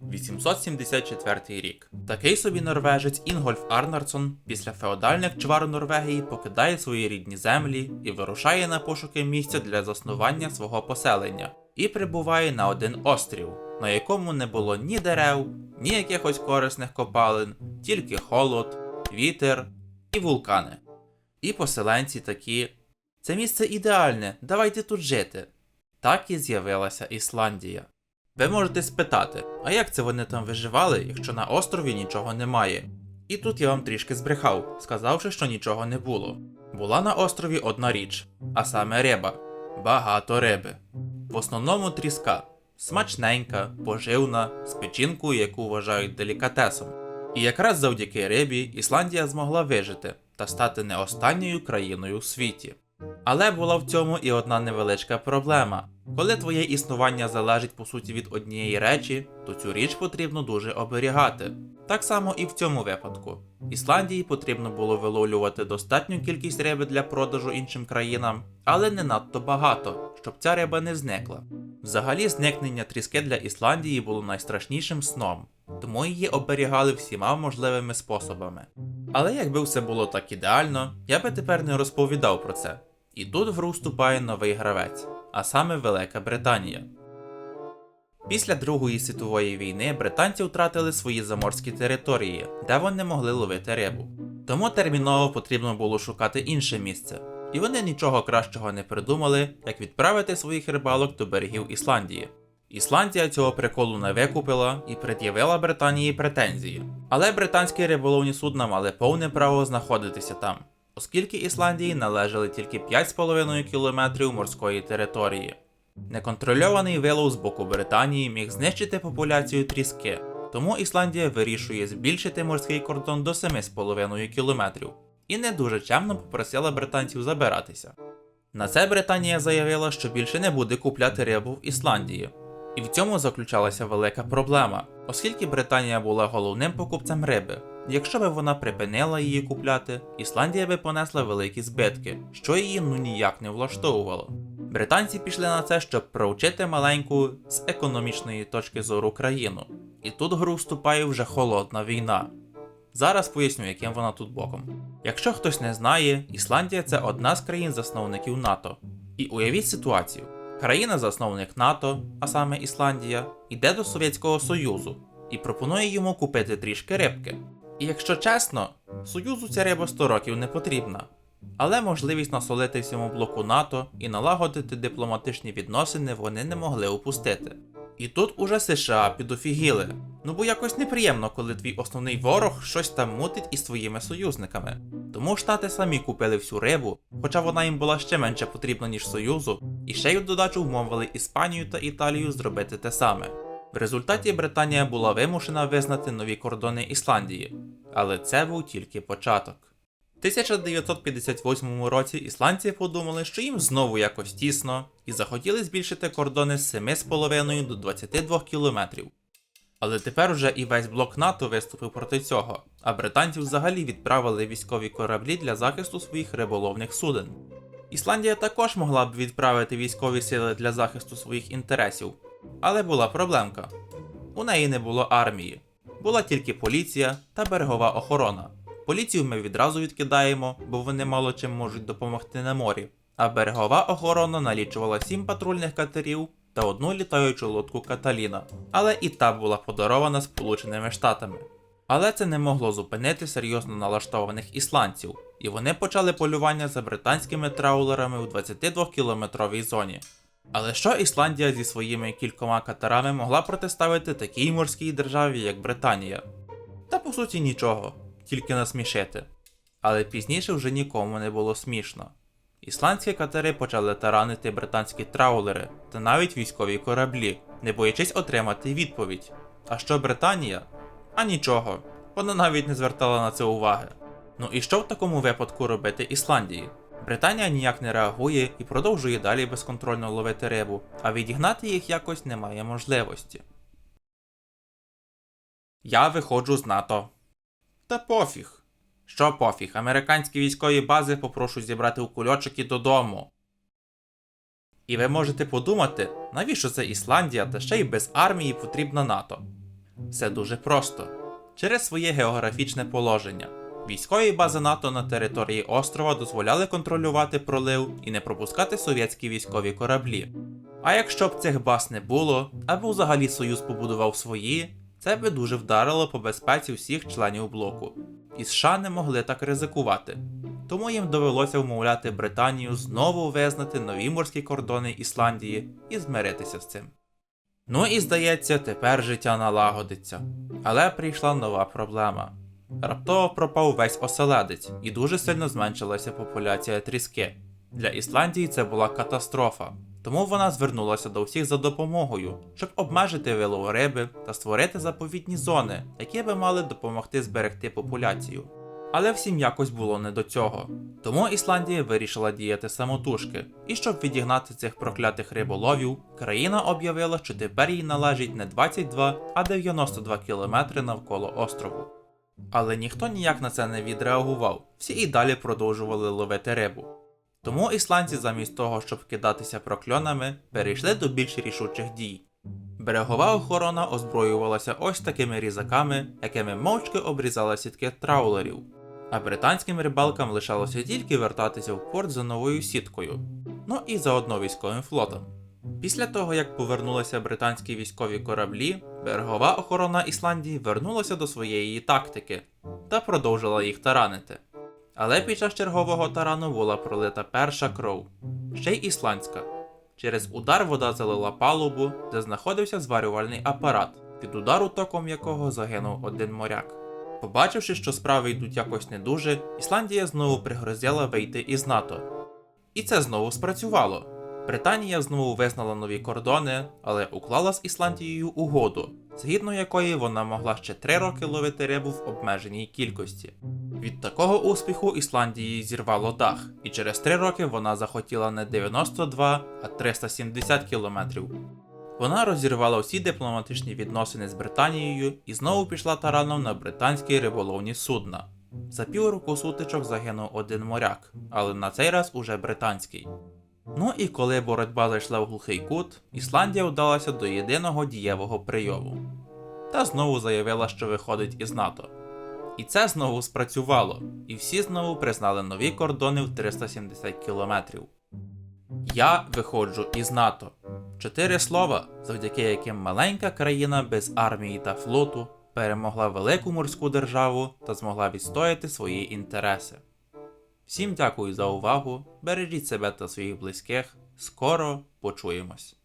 874 рік. Такий собі норвежець Інгольф Арнардсон після феодальних чвар Норвегії покидає свої рідні землі і вирушає на пошуки місця для заснування свого поселення і прибуває на один острів, на якому не було ні дерев, ні якихось корисних копалин, тільки холод, вітер і вулкани. І поселенці такі. Це місце ідеальне, давайте тут жити. Так і з'явилася Ісландія. Ви можете спитати, а як це вони там виживали, якщо на острові нічого немає? І тут я вам трішки збрехав, сказавши, що нічого не було. Була на острові одна річ, а саме риба. Багато риби. В основному тріска, смачненька, поживна, з печінкою, яку вважають делікатесом. І якраз завдяки рибі Ісландія змогла вижити та стати не останньою країною у світі. Але була в цьому і одна невеличка проблема. Коли твоє існування залежить по суті від однієї речі, то цю річ потрібно дуже оберігати. Так само і в цьому випадку. Ісландії потрібно було виловлювати достатню кількість риби для продажу іншим країнам, але не надто багато, щоб ця риба не зникла. Взагалі, зникнення тріски для Ісландії було найстрашнішим сном, тому її оберігали всіма можливими способами. Але якби все було так ідеально, я би тепер не розповідав про це. І тут в гру вступає новий гравець, а саме Велика Британія. Після Другої світової війни британці втратили свої заморські території, де вони могли ловити рибу. Тому терміново потрібно було шукати інше місце. І вони нічого кращого не придумали, як відправити своїх рибалок до берегів Ісландії. Ісландія цього приколу не викупила і пред'явила Британії претензії. Але британські риболовні судна мали повне право знаходитися там, оскільки Ісландії належали тільки 5,5 кілометрів морської території. Неконтрольований вилов з боку Британії міг знищити популяцію тріски, тому Ісландія вирішує збільшити морський кордон до 7,5 кілометрів і не дуже чемно попросила британців забиратися. На це Британія заявила, що більше не буде купляти рибу в Ісландії. І в цьому заключалася велика проблема, оскільки Британія була головним покупцем риби. Якщо би вона припинила її купляти, Ісландія би понесла великі збитки, що її ну ніяк не влаштовувало. Британці пішли на це, щоб проучити маленьку з економічної точки зору країну. І тут гру вступає вже холодна війна. Зараз поясню, яким вона тут боком. Якщо хтось не знає, Ісландія це одна з країн-засновників НАТО. І уявіть ситуацію: країна-засновник НАТО, а саме Ісландія, йде до Совєтського Союзу і пропонує йому купити трішки рибки. І якщо чесно, Союзу ця риба 100 років не потрібна. Але можливість насолити всьому блоку НАТО і налагодити дипломатичні відносини вони не могли упустити. І тут уже США підофігіли. Ну бо якось неприємно, коли твій основний ворог щось там мутить із твоїми союзниками. Тому штати самі купили всю рибу, хоча вона їм була ще менше потрібна, ніж Союзу, і ще й в додачу вмовили Іспанію та Італію зробити те саме. В результаті Британія була вимушена визнати нові кордони Ісландії, але це був тільки початок. В 1958 році ісландці подумали, що їм знову якось тісно, і захотіли збільшити кордони з 7,5 до 22 кілометрів. Але тепер уже і весь блок НАТО виступив проти цього, а британці взагалі відправили військові кораблі для захисту своїх риболовних суден. Ісландія також могла б відправити військові сили для захисту своїх інтересів, але була проблемка. У неї не було армії, була тільки поліція та берегова охорона. Поліцію ми відразу відкидаємо, бо вони мало чим можуть допомогти на морі. А берегова охорона налічувала 7 патрульних катерів та одну літаючу лодку Каталіна, але і та була подарована Сполученими Штатами. Але це не могло зупинити серйозно налаштованих ісландців, і вони почали полювання за британськими траулерами у 22-кілометровій зоні. Але що Ісландія зі своїми кількома катерами могла протиставити такій морській державі, як Британія? Та по суті нічого, тільки насмішити. Але пізніше вже нікому не було смішно. Ісландські катери почали таранити британські траулери та навіть військові кораблі, не боячись отримати відповідь. А що Британія? А нічого, вона навіть не звертала на це уваги. Ну і що в такому випадку робити Ісландії? Британія ніяк не реагує і продовжує далі безконтрольно ловити рибу, а відігнати їх якось немає можливості. Я виходжу з НАТО. Та пофіг. Що пофіг, американські військові бази попрошу зібрати у кульочок і додому. І ви можете подумати, навіщо це Ісландія та ще й без армії потрібна НАТО. Все дуже просто. Через своє географічне положення. Військові бази НАТО на території острова дозволяли контролювати пролив і не пропускати совєтські військові кораблі. А якщо б цих баз не було, або взагалі Союз побудував свої, це би дуже вдарило по безпеці всіх членів блоку. І США не могли так ризикувати. Тому їм довелося вмовляти Британію знову визнати нові морські кордони Ісландії і змиритися з цим. Ну і здається, тепер життя налагодиться. Але прийшла нова проблема. Раптово пропав весь оселедець і дуже сильно зменшилася популяція тріски. Для Ісландії це була катастрофа, тому вона звернулася до всіх за допомогою, щоб обмежити вилов риби та створити заповідні зони, які би мали допомогти зберегти популяцію. Але всім якось було не до цього. Тому Ісландія вирішила діяти самотужки, і щоб відігнати цих проклятих риболовів, країна об'явила, що тепер їй належить не 22, а 92 кілометри навколо острову. Але ніхто ніяк на це не відреагував, всі і далі продовжували ловити рибу. Тому ісландці замість того, щоб кидатися прокльонами, перейшли до більш рішучих дій. Берегова охорона озброювалася ось такими різаками, якими мовчки обрізали сітки траулерів, а британським рибалкам лишалося тільки вертатися в порт за новою сіткою, ну і заодно військовим флотом. Після того, як повернулися британські військові кораблі, берегова охорона Ісландії вернулася до своєї тактики та продовжила їх таранити. Але під час чергового тарану була пролита перша кров, ще й ісландська. Через удар вода залила палубу, де знаходився зварювальний апарат, від удару током якого загинув один моряк. Побачивши, що справи йдуть якось не дуже, Ісландія знову пригрозила вийти із НАТО. І це знову спрацювало. Британія знову визнала нові кордони, але уклала з Ісландією угоду, згідно якої вона могла ще три роки ловити рибу в обмеженій кількості. Від такого успіху Ісландії зірвало дах, і через три роки вона захотіла не 92, а 370 кілометрів. Вона розірвала всі дипломатичні відносини з Британією і знову пішла тараном на британські риболовні судна. За півроку сутичок загинув один моряк, але на цей раз уже британський. Ну і коли боротьба зайшла в глухий кут, Ісландія вдалася до єдиного дієвого прийому. Та знову заявила, що виходить із НАТО. І це знову спрацювало, і всі знову признали нові кордони в 370 кілометрів. Я виходжу із НАТО. Чотири слова, завдяки яким маленька країна без армії та флоту перемогла велику морську державу та змогла відстояти свої інтереси. Всім дякую за увагу, бережіть себе та своїх близьких. Скоро почуємось.